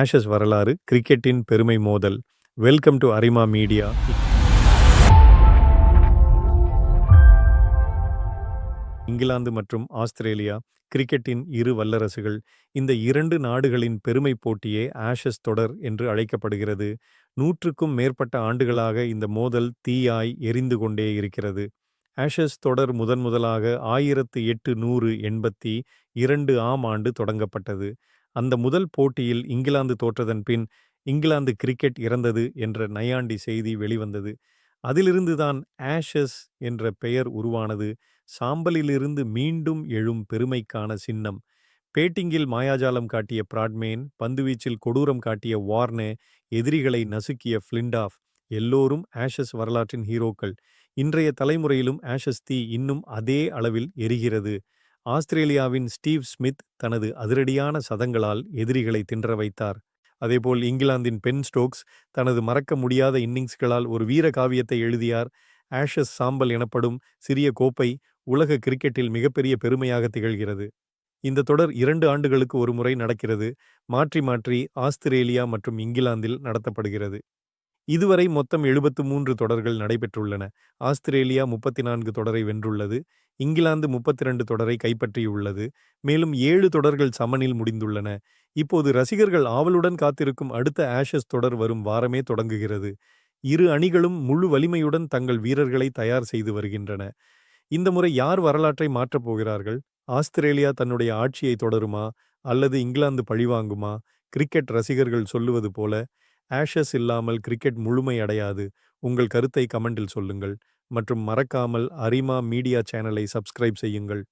Ashes வரலாறு கிரிக்கெட்டின் பெருமை மோதல். Welcome to Arima media England மற்றும் ஆஸ்திரேலியா கிரிக்கெட்டின் இரு வல்லரசுகள். இந்த இரண்டு நாடுகளின் பெருமை போட்டியே ஆஷஸ் தொடர் என்று அழைக்கப்படுகிறது. நூற்றுக்கும் மேற்பட்ட ஆண்டுகளாக இந்த மோதல் தீயாய் எரிந்து கொண்டே இருக்கிறது. ஆஷஸ் தொடர் முதன் முதலாக ஆயிரத்து எட்டு நூறு எண்பத்தி இரண்டு ஆம் ஆண்டு தொடங்கப்பட்டது. அந்த முதல் போட்டியில் இங்கிலாந்து தோற்றதன் பின் இங்கிலாந்து கிரிக்கெட் இறந்தது என்ற நையாண்டி செய்தி வெளிவந்தது. அதிலிருந்துதான் ஆஷஸ் என்ற பெயர் உருவானது. சாம்பலிலிருந்து மீண்டும் எழும் பெருமைக்கான சின்னம். பேட்டிங்கில் மாயாஜாலம் காட்டிய பிராட்மேன் பந்துவீச்சில் கொடூரம் காட்டிய வார்னே எதிரிகளை நசுக்கிய ஃப்ளிண்டாஃப் எல்லோரும் ஆஷஸ் வரலாற்றின் ஹீரோக்கள். இன்றைய தலைமுறையிலும் ஆஷஸ் தீ இன்னும் அதே அளவில் எரிகிறது. ஆஸ்திரேலியாவின் ஸ்டீவ் ஸ்மித் தனது அதிரடியான சதங்களால் எதிரிகளை தின்ற வைத்தார். அதேபோல் இங்கிலாந்தின் பென் ஸ்டோக்ஸ் தனது மறக்க முடியாத இன்னிங்ஸ்களால் ஒரு வீர காவியத்தை எழுதியார். ஆஷஸ் சாம்பல் எனப்படும் சிறிய கோப்பை உலக கிரிக்கெட்டில் மிகப்பெரிய பெருமையாக திகழ்கிறது. இந்த தொடர் இரண்டு ஆண்டுகளுக்கு ஒரு முறை நடக்கிறது. மாற்றி மாற்றி ஆஸ்திரேலியா மற்றும் இங்கிலாந்தில் நடத்தப்படுகிறது. இதுவரை மொத்தம் எழுபத்து மூன்று தொடர்கள் நடைபெற்றுள்ளன. ஆஸ்திரேலியா முப்பத்தி நான்கு தொடரை வென்றுள்ளது. இங்கிலாந்து முப்பத்தி ரெண்டு தொடரை கைப்பற்றியுள்ளது. மேலும் ஏழு தொடர்கள் சமனில் முடிந்துள்ளன. இப்போது ரசிகர்கள் ஆவலுடன் காத்திருக்கும் அடுத்த ஆஷஸ் தொடர் வரும் வாரமே தொடங்குகிறது. இரு அணிகளும் முழு வலிமையுடன் தங்கள் வீரர்களை தயார் செய்து வருகின்றன. இந்த முறை யார் வரலாற்றை மாற்றப் போகிறார்கள்? ஆஸ்திரேலியா தன்னுடைய ஆட்சியை தொடருமா? அல்லது இங்கிலாந்து பழிவாங்குமா? கிரிக்கெட் ரசிகர்கள் சொல்லுவது போல ஆஷஸ் இல்லாமல் கிரிக்கெட் முழுமை அடையாது. உங்கள் கருத்தை கமெண்டில் சொல்லுங்கள். மற்றும் மறக்காமல் அரிமா மீடியா சேனலை சப்ஸ்கிரைப் செய்யுங்கள்.